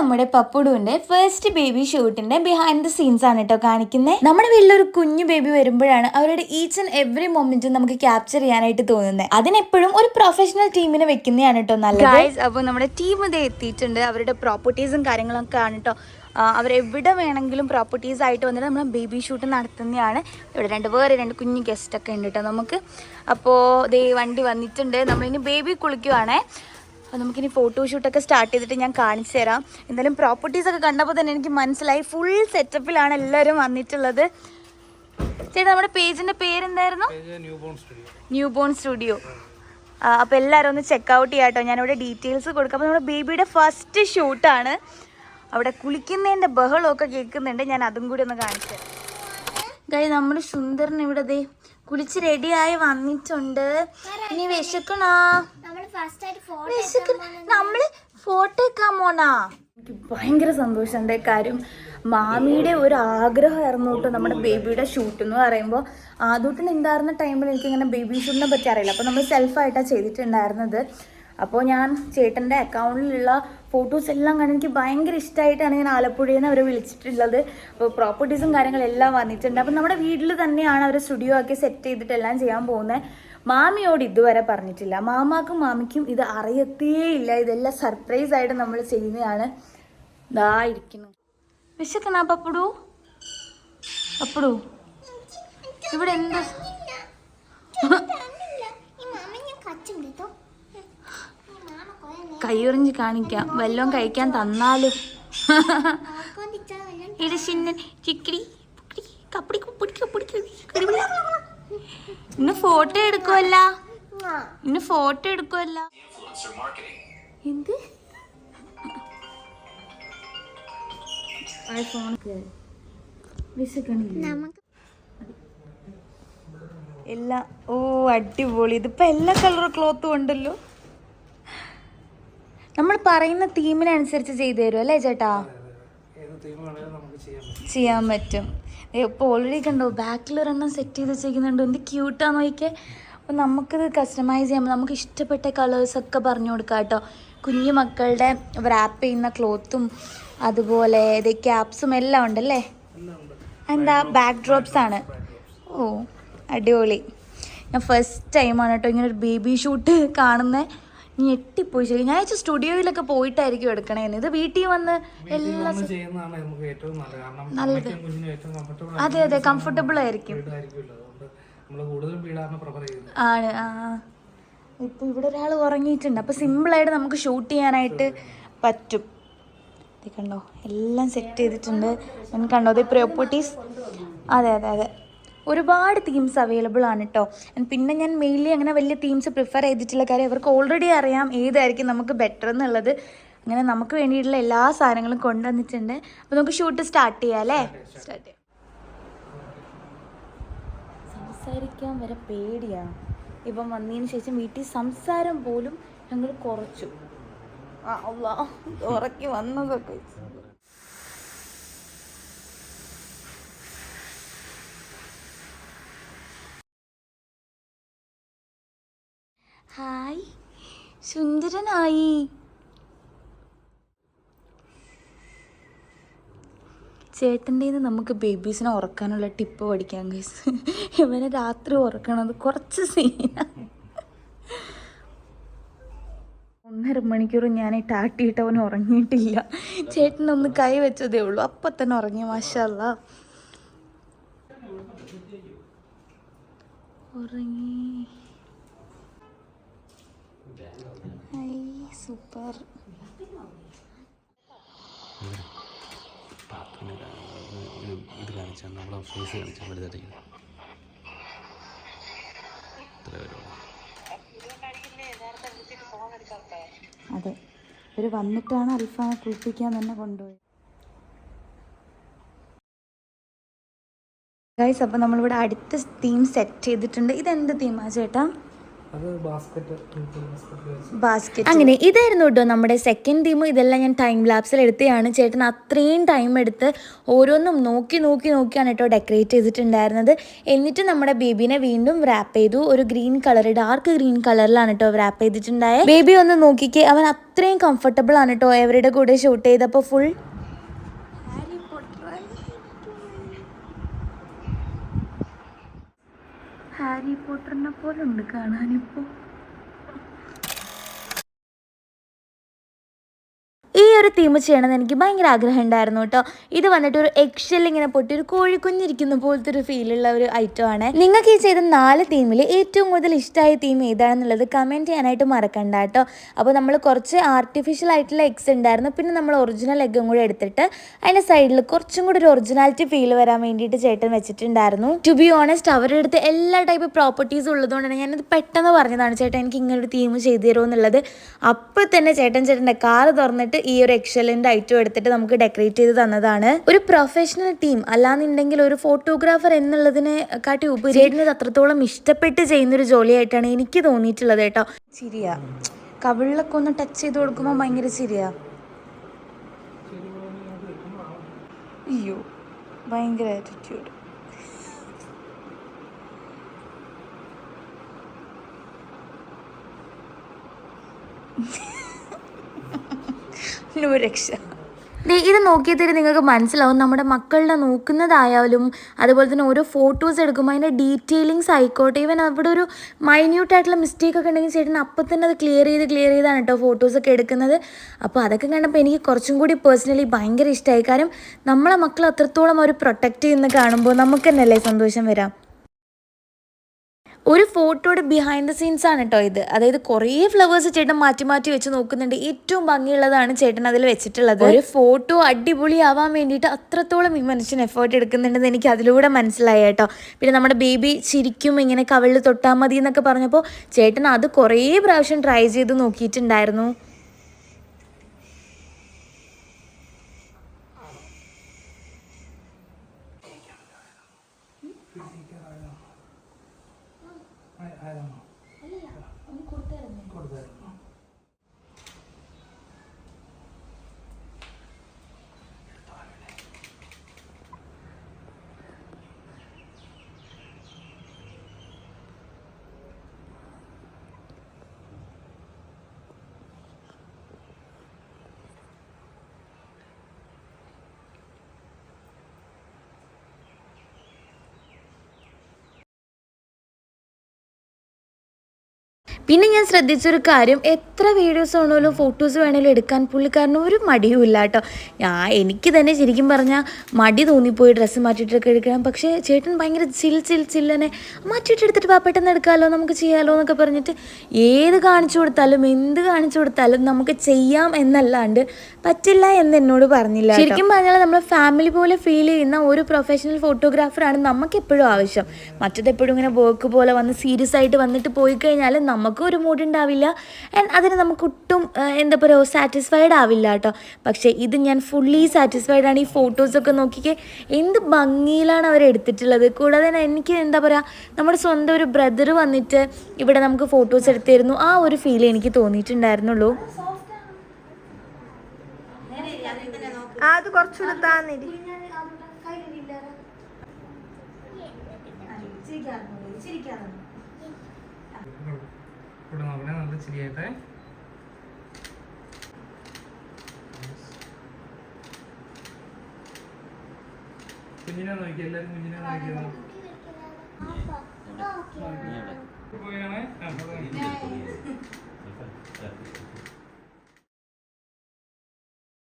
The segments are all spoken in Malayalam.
നമ്മുടെ പപ്പുടുവിന്റെ ഫസ്റ്റ് ബേബി ഷൂട്ടിന്റെ ബിഹൈൻഡ് ദ സീൻസ് ആണ് കേട്ടോ കാണിക്കുന്നത് നമ്മുടെ വീട്ടിലൊരു കുഞ്ഞു ബേബി വരുമ്പോഴാണ് അവരുടെ ഈച്ച് ആൻഡ് എവറി മൊമെന്റും നമുക്ക് ക്യാപ്ചർ ചെയ്യാനായിട്ട് തോന്നുന്നത് അതിനെപ്പോഴും ഒരു പ്രൊഫഷണൽ ടീമിനെ വെക്കുന്നതാണ് കേട്ടോ നല്ലത്. അപ്പോൾ നമ്മുടെ ടീം ഇത് എത്തിയിട്ടുണ്ട്. അവരുടെ പ്രോപ്പർട്ടീസും കാര്യങ്ങളൊക്കെ ആണ് കേട്ടോ എവിടെ വേണമെങ്കിലും പ്രോപ്പർട്ടീസ് ആയിട്ട് വന്നിട്ട് നമ്മൾ ബേബി ഷൂട്ട് നടത്തുന്നതാണ്. ഇവിടെ രണ്ട് വേറെ രണ്ട് കുഞ്ഞു ഗസ്റ്റ് ഒക്കെ ഉണ്ട് കേട്ടോ നമുക്ക്. അപ്പോൾ ദേ വണ്ടി വന്നിട്ടുണ്ട്. നമ്മളിനി ബേബി കുളിക്കുവാണേ. അപ്പോൾ നമുക്കിനി ഫോട്ടോഷൂട്ടൊക്കെ സ്റ്റാർട്ട് ചെയ്തിട്ട് ഞാൻ കാണിച്ചു തരാം. എന്തായാലും പ്രോപ്പർട്ടീസൊക്കെ കണ്ടപ്പോൾ തന്നെ എനിക്ക് മനസ്സിലായി. ഫുൾ സെറ്റപ്പിലാണ് എല്ലാവരും വന്നിട്ടുള്ളത്. ചേട്ടാ നമ്മുടെ പേജിന്റെ പേരെന്തായിരുന്നു? ന്യൂ ബോൺ സ്റ്റുഡിയോ അപ്പോൾ എല്ലാവരും ഒന്ന് ചെക്ക് ഔട്ട് ചെയ്യാം കേട്ടോ ഞാനിവിടെ ഡീറ്റെയിൽസ് കൊടുക്കാം. അപ്പോൾ നമ്മുടെ ബേബിയുടെ ഫസ്റ്റ് ഷൂട്ടാണ് അവിടെ കുളിക്കുന്നതിന്റെ ബഹളമൊക്കെ കേൾക്കുന്നുണ്ട്. ഞാൻ അതും കൂടി ഒന്ന് കാണിച്ചു ഗൈ നമ്മുടെ സുന്ദരൻ ഇവിടെ ദേ കുളിച്ച് റെഡിയായി വന്നിട്ടുണ്ട്. ഇനി വിശക്കണോ? നമ്മൾ ഫോട്ടോ എടുക്കാൻ പോണാ? എനിക്ക് ഭയങ്കര സന്തോഷമുണ്ട് കാര്യം? മാമിയുടെ ഒരു ആഗ്രഹം കേട്ടോ നമ്മുടെ ബേബിയുടെ ഷൂട്ട് എന്ന് പറയുമ്പോൾ ആദ്യത്തിന് ഉണ്ടായിരുന്ന ടൈമിൽ എനിക്കിങ്ങനെ ബേബി ഷൂട്ടിനെ പറ്റി അറിയില്ല. അപ്പോൾ നമ്മൾ സെൽഫായിട്ടാണ് ചെയ്തിട്ടുണ്ടായിരുന്നത്. അപ്പോൾ ഞാൻ ചേട്ടന്റെ അക്കൗണ്ടിലുള്ള ഫോട്ടോസ് എല്ലാം കണ്ട് എനിക്ക് ഭയങ്കര ഇഷ്ടമായിട്ടാണ് ഞാൻ ആലപ്പുഴയിൽ നിന്ന് അവരെ വിളിച്ചിട്ടുള്ളത്. അപ്പോൾ പ്രോപ്പർട്ടീസും കാര്യങ്ങളെല്ലാം വന്നിട്ടുണ്ട്. അപ്പോൾ നമ്മുടെ വീട്ടിൽ തന്നെയാണ് അവർ സ്റ്റുഡിയോ ആക്കി സെറ്റ് ചെയ്തിട്ട് എല്ലാം ചെയ്യാൻ പോകുന്നത് മാമിയോട് ഇതുവരെ പറഞ്ഞിട്ടില്ല. മാമാക്കും മാമിക്കും ഇത് അറിയത്തേയില്ല. ഇതെല്ലാം സർപ്രൈസ് ആയിട്ട് നമ്മൾ ചെയ്യുന്നതാണ്. ദാ ഇരിക്കുന്നു. വിശക്കണ പപ്പടു പപ്പടു ഇവിടെ എന്താ? കയ്യുറിഞ്ഞ് കൈയുറിഞ്ഞ് കാണിക്കാം. വല്ലതും കഴിക്കാൻ തന്നാലും. ആക്കൊണ്ടിച്ചാ വല്ലതും ഇത് ചിന്ന ചിക്കിടി കപ്പടി കിടി, കിടിപിടി. ഇന്ന് ഫോട്ടോ എടുക്കുമല്ല ഇന്ന് ഫോട്ടോ എടുക്കുമല്ല എന്ത്? എല്ലാ ഓ അടിപൊളി. ഇതിപ്പോ എല്ലാ കളർ ക്ലോത്തും ഉണ്ടല്ലോ. നമ്മൾ പറയുന്ന തീമിനനുസരിച്ച് ചെയ്തു തരും അല്ലേ ചേട്ടാ? ചെയ്യാൻ പറ്റും. ഇപ്പോൾ ഓൾറെഡി കണ്ടോ ബാക്കിൽ ഒരെണ്ണം സെറ്റ് ചെയ്ത് വെച്ചേക്കുന്നുണ്ട്. എന്ത് ക്യൂട്ടാന്ന് നോക്കിയേ അപ്പോൾ നമുക്കിത് കസ്റ്റമൈസ് ചെയ്യുമ്പോൾ നമുക്ക് ഇഷ്ടപ്പെട്ട കളേഴ്സ് ഒക്കെ പറഞ്ഞു കൊടുക്കാം കേട്ടോ. കുഞ്ഞു മക്കളുടെ റാപ്പ് ചെയ്യുന്ന ക്ലോത്തും അതുപോലെ ഇത് ക്യാപ്സും എല്ലാം ഉണ്ടല്ലേ? എന്താ? ബാക്ക് ഡ്രോപ്സ് ആണ്. ഓ അടിപൊളി. ഞാൻ ഫസ്റ്റ് ടൈമാണ് കേട്ടോ ഇങ്ങനെ ഒരു ബേബി ഷൂട്ട് കാണുന്നത് ഞെട്ടിപ്പോയി. ശരി ഞാൻ വെച്ചാൽ സ്റ്റുഡിയോയിലൊക്കെ പോയിട്ടായിരിക്കും എടുക്കണേന്ന്. ഇത് വീട്ടിൽ വന്ന് എല്ലാ നല്ലത്. അതെ അതെ കംഫർട്ടബിൾ ആയിരിക്കും. ആണ് ആ. ഇപ്പൊ ഇവിടെ ഒരാൾ ഉറങ്ങിയിട്ടുണ്ട്. അപ്പൊ സിമ്പിളായിട്ട് നമുക്ക് ഷൂട്ട് ചെയ്യാനായിട്ട് പറ്റും. കണ്ടോ? എല്ലാം സെറ്റ് ചെയ്തിട്ടുണ്ട്. കണ്ടോ? ഇത് പ്രോപ്പർട്ടീസ് അതെ അതെ അതെ. ഒരുപാട് തീംസ് അവൈലബിൾ ആണ് കേട്ടോ പിന്നെ ഞാൻ മെയിൻലി അങ്ങനെ വലിയ തീംസ് പ്രിഫർ ചെയ്തിട്ടുള്ള കാര്യം അവർക്ക് ഓൾറെഡി അറിയാം ഏതായിരിക്കും നമുക്ക് ബെറ്റർ എന്നുള്ളത്. അങ്ങനെ നമുക്ക് വേണ്ടിയിട്ടുള്ള എല്ലാ സാധനങ്ങളും കൊണ്ടുവന്നിട്ടുണ്ട്. അപ്പോൾ നമുക്ക് ഷൂട്ട് സ്റ്റാർട്ട് ചെയ്യാം അല്ലേ? സ്റ്റാർട്ട് ചെയ്യാം. സംസാരിക്കാൻ വരെ പേടിയാണ് ഇപ്പം വന്നതിന് ശേഷം വീട്ടിൽ സംസാരം പോലും ഞങ്ങൾ കുറച്ചു. ആ ഉറക്കി വന്നതൊക്കെ. സുന്ദരനായി. ചേട്ടന്റെ നമുക്ക് ബേബീസിനെ ഉറക്കാനുള്ള ടിപ്പ് പഠിക്കാം ഗൈസ് ഇവനെ രാത്രി ഉറക്കണത് കുറച്ച് സീന ഒന്നര മണിക്കൂർ ഞാൻ ടാട്ടിയിട്ട് അവൻ ഉറങ്ങിയിട്ടില്ല. ചേട്ടനൊന്ന് കൈ വെച്ചതേ ഉള്ളൂ. അപ്പം തന്നെ ഉറങ്ങി മാഷല്ല. ഉറങ്ങി. സൂപ്പർ. ഇത് കാണിച്ചാൽ നമ്മളെ ഫേസ് കാണിച്ചാൽ വലുതായിരിക്കും ഇത്ര വരുള്ളൂ. അതെ. ഇവർ വന്നിട്ടാണ് അൽഫാമെ കുളിപ്പിക്കാൻ തന്നെ കൊണ്ടുപോയത്. ഗൈസ് അപ്പോൾ നമ്മളിവിടെ അടുത്ത തീം സെറ്റ് ചെയ്തിട്ടുണ്ട്. ഇതെന്ത് തീമാ ചേട്ടാ? അങ്ങനെ ഇതായിരുന്നു കേട്ടോ നമ്മുടെ സെക്കൻഡ് തീം ഇതെല്ലാം ഞാൻ ടൈം ലാപ്സിൽ എടുത്തതാണ് ചേട്ടൻ അത്രയും ടൈം എടുത്ത് ഓരോന്നും നോക്കി നോക്കി നോക്കിയാണ് കേട്ടോ ഡെക്കറേറ്റ് ചെയ്തിട്ടുണ്ടായിരുന്നത്. എന്നിട്ട് നമ്മുടെ ബേബിനെ വീണ്ടും റാപ്പ് ചെയ്തു. ഒരു ഗ്രീൻ കളർ ഡാർക്ക് ഗ്രീൻ കളറിലാണ് കേട്ടോ റാപ്പ് ചെയ്തിട്ടുണ്ടായത് ബേബി ഒന്ന് നോക്കിക്കേ. അവൻ അത്രയും കംഫർട്ടബിൾ ആണ് കേട്ടോ എവരുടെ കൂടെ ഷൂട്ട് ചെയ്തപ്പോൾ ഫുൾ ഹാരി പോട്ടറിനെ പോലെ ഉണ്ട് കാണാനിപ്പോൾ ഈ ഒരു തീം ചെയ്യണമെന്ന് എനിക്ക് ഭയങ്കര ആഗ്രഹം ഉണ്ടായിരുന്നു കേട്ടോ. ഇത് വന്നിട്ട് ഒരു എക്ഷൽ ഇങ്ങനെ പൊട്ടി ഒരു കോഴിക്കുഞ്ഞിരിക്കുന്ന പോലത്തെ ഒരു ഫീലുള്ള ഒരു ഐറ്റം ആണ്. നിങ്ങൾക്ക് ഈ ചെയ്ത നാല് തീമിൽ ഏറ്റവും കൂടുതൽ ഇഷ്ടമായ തീം ഏതാണെന്നുള്ളത് കമന്റ് ചെയ്യാനായിട്ട് മറക്കണ്ട കേട്ടോ. അപ്പോൾ നമ്മൾ കുറച്ച് ആർട്ടിഫിഷ്യൽ ആയിട്ടുള്ള എഗ്സ് ഉണ്ടായിരുന്നു. പിന്നെ നമ്മൾ ഒറിജിനൽ എഗ്ഗും കൂടെ എടുത്തിട്ട് അതിന്റെ സൈഡിൽ കുറച്ചും കൂടി ഒരു ഒറിജിനാലിറ്റി ഫീൽ വരാൻ വേണ്ടിയിട്ട് ചേട്ടൻ വെച്ചിട്ടുണ്ടായിരുന്നു. ടു ബി ഓണസ്റ്റ് അവരുടെ അടുത്ത് എല്ലാ ടൈപ്പ് പ്രോപ്പർട്ടീസ് ഉള്ളതുകൊണ്ടാണ് ഞാനത് പെട്ടെന്ന് പറഞ്ഞതാണ് ചേട്ടൻ എനിക്ക് ഇങ്ങനൊരു തീം ചെയ്തു തരുമോ എന്നുള്ളത്. അപ്പോൾ തന്നെ ചേട്ടൻ ചേട്ടന്റെ കാർ തുറന്നിട്ട് ഈ ഒരു എക്സലന്റ് ഐറ്റം എടുത്തിട്ട് നമുക്ക് ഡെക്കറേറ്റ് ചെയ്ത് തന്നതാണ്. ഒരു പ്രൊഫഷണൽ ടീം അല്ലാന്നുണ്ടെങ്കിൽ ഒരു ഫോട്ടോഗ്രാഫർ എന്നുള്ളതിനെ കാട്ടി ഉപരി ചേട്ടന് ഇത് അത്രത്തോളം ഇഷ്ടപ്പെട്ട് ചെയ്യുന്നൊരു ജോലിയായിട്ടാണ് എനിക്ക് തോന്നിയിട്ടുള്ളത് കേട്ടോ. ചിരിയാ. കവിളിലൊക്കെ ഒന്ന് ടച്ച് ചെയ്ത് കൊടുക്കുമ്പോൾ ഭയങ്കര ചിരിയാ. അയ്യോ ഭയങ്കര ആറ്റിറ്റ്യൂഡ് രക്ഷ ദേ ഇത് നോക്കിയതിന് നിങ്ങൾക്ക് മനസ്സിലാവും. നമ്മുടെ മക്കളുടെ നോക്കുന്നതായാലും അതുപോലെ തന്നെ ഓരോ ഫോട്ടോസ് എടുക്കുമ്പോൾ അതിന്റെ ഡീറ്റെയിലിങ്സ് ആയിക്കോട്ടെ ഈവൻ അവിടെ ഒരു മൈന്യൂട്ടായിട്ടുള്ള മിസ്റ്റേക്ക് ഒക്കെ ഉണ്ടെങ്കിൽ ചേട്ടൻ അപ്പം തന്നെ അത് ക്ലിയർ ചെയ്ത് ക്ലിയർ ചെയ്താണ് കേട്ടോ ഫോട്ടോസൊക്കെ എടുക്കുന്നത്. അപ്പോൾ അതൊക്കെ കണ്ടപ്പോൾ എനിക്ക് കുറച്ചും കൂടി പേഴ്സണലി ഭയങ്കര ഇഷ്ടമായി കാരണം നമ്മളെ മക്കൾ അത്രത്തോളം അവർ പ്രൊട്ടക്റ്റ് ചെയ്യുന്ന കാണുമ്പോൾ നമുക്ക് തന്നെയല്ലേ സന്തോഷം വരാം? ഒരു ഫോട്ടോയുടെ ബിഹൈൻഡ് ദ സീൻസ് ആണ് കേട്ടോ ഇത്. അതായത് കുറേ ഫ്ലവേഴ്സ് ചേട്ടൻ മാറ്റി മാറ്റി വെച്ച് നോക്കുന്നുണ്ട്. ഏറ്റവും ഭംഗിയുള്ളതാണ് ചേട്ടൻ അതിൽ വെച്ചിട്ടുള്ളത്. ഒരു ഫോട്ടോ അടിപൊളിയാവാൻ വേണ്ടിയിട്ട് അത്രത്തോളം ഈ മനുഷ്യൻ എഫേർട്ട് എടുക്കുന്നുണ്ടെന്ന് എനിക്ക് അതിലൂടെ മനസ്സിലായി കേട്ടോ. പിന്നെ നമ്മുടെ ബേബി ശരിക്കും ഇങ്ങനെ കവിളിൽ തൊട്ടാൽ മതി എന്നൊക്കെ പറഞ്ഞപ്പോൾ ചേട്ടൻ അത് കുറേ പ്രാവശ്യം ട്രൈ ചെയ്ത് നോക്കിയിട്ടുണ്ടായിരുന്നു. ആയതാണോ കൊടുത്തായിരുന്നു പിന്നെ ഞാൻ ശ്രദ്ധിച്ചൊരു കാര്യം. എത്ര വീഡിയോസ് ആണെങ്കിലും ഫോട്ടോസ് വേണമെങ്കിലും എടുക്കാൻ പുള്ളിക്കാരന് ഒരു മടിയും ഇല്ല കേട്ടോ. ഞാൻ എനിക്ക് തന്നെ ശരിക്കും പറഞ്ഞാൽ മടി തോന്നിപ്പോയി ഡ്രസ്സ് മാറ്റിയിട്ടൊക്കെ എടുക്കണം പക്ഷേ ചേട്ടൻ ഭയങ്കര ചിൽ ചിൽ ചില്ലനെ മാറ്റിയിട്ട് എടുത്തിട്ട് പെട്ടെന്ന് എടുക്കാമല്ലോ നമുക്ക് ചെയ്യാമല്ലോ എന്നൊക്കെ പറഞ്ഞിട്ട് ഏത് കാണിച്ചു കൊടുത്താലും എന്ത് കാണിച്ചു കൊടുത്താലും നമുക്ക് ചെയ്യാം എന്നല്ലാണ്ട് പറ്റില്ല എന്ന് എന്നോട് പറഞ്ഞില്ല ശരിക്കും പറഞ്ഞാൽ നമ്മൾ ഫാമിലി പോലെ ഫീൽ ചെയ്യുന്ന ഒരു പ്രൊഫഷണൽ ഫോട്ടോഗ്രാഫറാണ് നമുക്ക് എപ്പോഴും ആവശ്യം. മറ്റത് എപ്പോഴും ഇങ്ങനെ വർക്ക് പോലെ വന്ന് സീരിയസ് ആയിട്ട് വന്നിട്ട് പോയി കഴിഞ്ഞാൽ നമുക്കും ഒരു മൂഡ് ഉണ്ടാവില്ല ആൻഡ് അതിന് നമുക്ക് ഒട്ടും എന്താ പറയുക സാറ്റിസ്ഫൈഡ് ആവില്ല കേട്ടോ. പക്ഷേ ഇത് ഞാൻ ഫുള്ളി സാറ്റിസ്ഫൈഡ് ആണ് ഈ ഫോട്ടോസൊക്കെ നോക്കിക്കേ. എന്ത് ഭംഗിയിലാണ് അവർ എടുത്തിട്ടുള്ളത്. കൂടാതെ തന്നെ എനിക്ക് എന്താ പറയുക നമ്മുടെ സ്വന്തം ഒരു ബ്രദർ വന്നിട്ട് ഇവിടെ നമുക്ക് ഫോട്ടോസ് എടുത്തിരുന്നു. ആ ഒരു ഫീൽ എനിക്ക് തോന്നിയിട്ടുണ്ടായിരുന്നുള്ളൂ. അത് കുറച്ചുകൂടെ ഇവിടെ നോക്കണേ നല്ല ചിരിയായിട്ടെ. കുഞ്ഞിനെ നോക്കി എല്ലാരും കുഞ്ഞിനെ നോക്കിയതാ പോയാണേ ആ,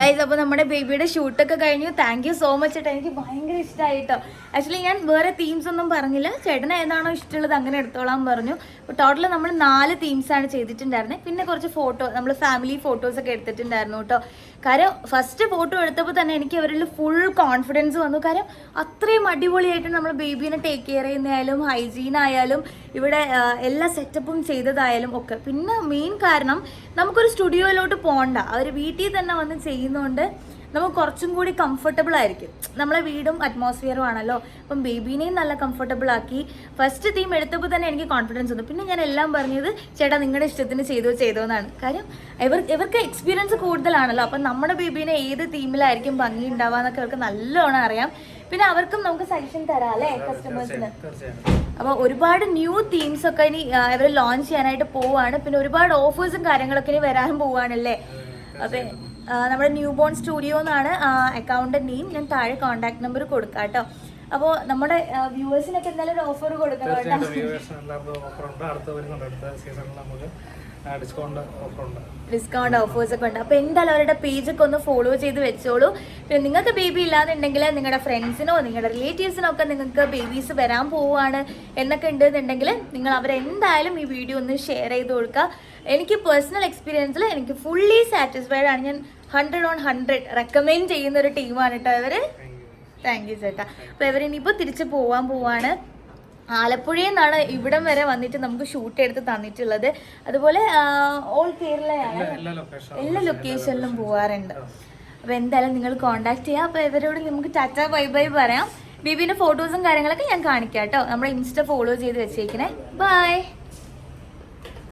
ഗൈസ് അപ്പോൾ നമ്മുടെ ബേബിയുടെ ഷൂട്ടൊക്കെ കഴിഞ്ഞു. താങ്ക് യു സോ മച്ച് ചേട്ടാ. എനിക്ക് ഭയങ്കര ഇഷ്ടമായി കേട്ടോ ആക്ച്വലി ഞാൻ വേറെ തീംസ് ഒന്നും പറഞ്ഞില്ല. ചേട്ടന് ഏതാണോ ഇഷ്ടമുള്ളത് അങ്ങനെ എടുത്തോളാൻ പറഞ്ഞു. ടോട്ടൽ നമ്മൾ നാല് തീംസ് ആണ് ചെയ്തിട്ടുണ്ടായിരുന്നത് പിന്നെ കുറച്ച് ഫോട്ടോ നമ്മൾ ഫാമിലി ഫോട്ടോസ് ഒക്കെ എടുത്തിട്ടുണ്ടായിരുന്നു കേട്ടോ. കാര്യം ഫസ്റ്റ് ഫോട്ടോ എടുത്തപ്പോൾ തന്നെ എനിക്ക് അവരിൽ ഫുൾ കോൺഫിഡൻസ് വന്നു. കാര്യം അത്രയും അടിപൊളിയായിട്ട് നമ്മൾ ബേബീനെ ടേക്ക് കെയർ ചെയ്യുന്നതായാലും ഹൈജീൻ ആയാലും ഇവിടെ എല്ലാ സെറ്റപ്പും ചെയ്തതായാലും ഒക്കെ. പിന്നെ മെയിൻ കാരണം നമുക്കൊരു സ്റ്റുഡിയോയിലോട്ട് പോകണ്ട അവർ വീട്ടിൽ തന്നെ വന്ന് ചെയ്യുന്നതുകൊണ്ട് നമുക്ക് കുറച്ചും കൂടി കംഫർട്ടബിൾ ആയിരിക്കും. നമ്മളെ വീടും അറ്റ്മോസ്ഫിയറും ആണല്ലോ. അപ്പം ബേബീനെയും നല്ല കംഫർട്ടബിൾ ആക്കി. ഫസ്റ്റ് തീം എടുത്തപ്പോൾ തന്നെ എനിക്ക് കോൺഫിഡൻസ് വന്നു. പിന്നെ ഞാൻ എല്ലാം പറഞ്ഞത് ചേട്ടാ നിങ്ങളുടെ ഇഷ്ടത്തിന് ചെയ്തോ ചെയ്തോ എന്നാണ്. കാര്യം ഇവർ ഇവർക്ക് എക്സ്പീരിയൻസ് കൂടുതലാണല്ലോ. അപ്പം നമ്മുടെ ബേബീനെ ഏത് തീമിലായിരിക്കും ഭംഗി ഉണ്ടാവുക എന്നൊക്കെ അവർക്ക് നല്ലോണം അറിയാം. പിന്നെ അവർക്കും നമുക്ക് സജഷൻ തരാം അല്ലേ കസ്റ്റമേഴ്സിന് അപ്പോൾ ഒരുപാട് ന്യൂ തീംസ് ഒക്കെ ഇനി ഇവർ ലോഞ്ച് ചെയ്യാനായിട്ട് പോവാണ്. പിന്നെ ഒരുപാട് ഓഫേഴ്സും കാര്യങ്ങളൊക്കെ ഇനി വരാനും പോവാണല്ലേ? അപ്പൊ നമ്മുടെ ന്യൂ ബോൺ സ്റ്റുഡിയോ എന്നാണ് അക്കൗണ്ട് നെയിം ഞാൻ താഴെ കോൺടാക്ട് നമ്പർ കൊടുക്കാം കേട്ടോ. അപ്പോൾ നമ്മുടെ വ്യൂവേഴ്സിനൊക്കെ എന്തായാലും ഒരു ഓഫർ കൊടുക്കണം കേട്ടോ. ഡിസ്കൗണ്ട് ഓഫേഴ്സ് ഒക്കെ ഉണ്ട്. അപ്പോൾ എന്തായാലും അവരുടെ പേജൊക്കെ ഒന്ന് ഫോളോ ചെയ്ത് വെച്ചോളൂ. പിന്നെ നിങ്ങൾക്ക് ബേബി ഇല്ലാന്നുണ്ടെങ്കിൽ നിങ്ങളുടെ ഫ്രണ്ട്സിനോ നിങ്ങളുടെ റിലേറ്റീവ്സിനോ ഒക്കെ നിങ്ങൾക്ക് ബേബീസ് വരാൻ പോവുകയാണ് എന്നൊക്കെ ഉണ്ടെന്നുണ്ടെങ്കിൽ നിങ്ങൾ അവരെന്തായാലും ഈ വീഡിയോ ഒന്ന് ഷെയർ ചെയ്ത് കൊടുക്കുക. എനിക്ക് പേഴ്സണൽ എക്സ്പീരിയൻസിൽ എനിക്ക് ഫുള്ളി സാറ്റിസ്ഫൈഡ് ആണ്. ഞാൻ ഹൺഡ്രഡ് ഓൺ ഹൺഡ്രഡ് റെക്കമെൻഡ് ചെയ്യുന്ന ഒരു ടീമാണ് കേട്ടോ ഇവർ താങ്ക് യു ചേട്ടാ. അപ്പോൾ ഇവരിനിപ്പോൾ തിരിച്ചു പോവാൻ പോവാണ്. ആലപ്പുഴയിൽ നിന്നാണ് ഇവിടം വരെ വന്നിട്ട് നമുക്ക് ഷൂട്ട് എടുത്ത് തന്നിട്ടുള്ളത്. അതുപോലെ ഓൾ കേരളയാണ് എല്ലാ ലൊക്കേഷനും എല്ലാ ലൊക്കേഷനിലും പോവാറുണ്ട്. അപ്പോൾ എന്തായാലും നിങ്ങൾ കോൺടാക്ട് ചെയ്യുക അപ്പോൾ ഇവരോട് നമുക്ക് ടാറ്റ ബൈ ബൈ പറയാം. ബിബിന്റെ ഫോട്ടോസും കാര്യങ്ങളൊക്കെ ഞാൻ കാണിക്കാം കേട്ടോ. നമ്മുടെ ഇൻസ്റ്റ ഫോളോ ചെയ്ത് വെച്ചേക്കണേ. ബൈ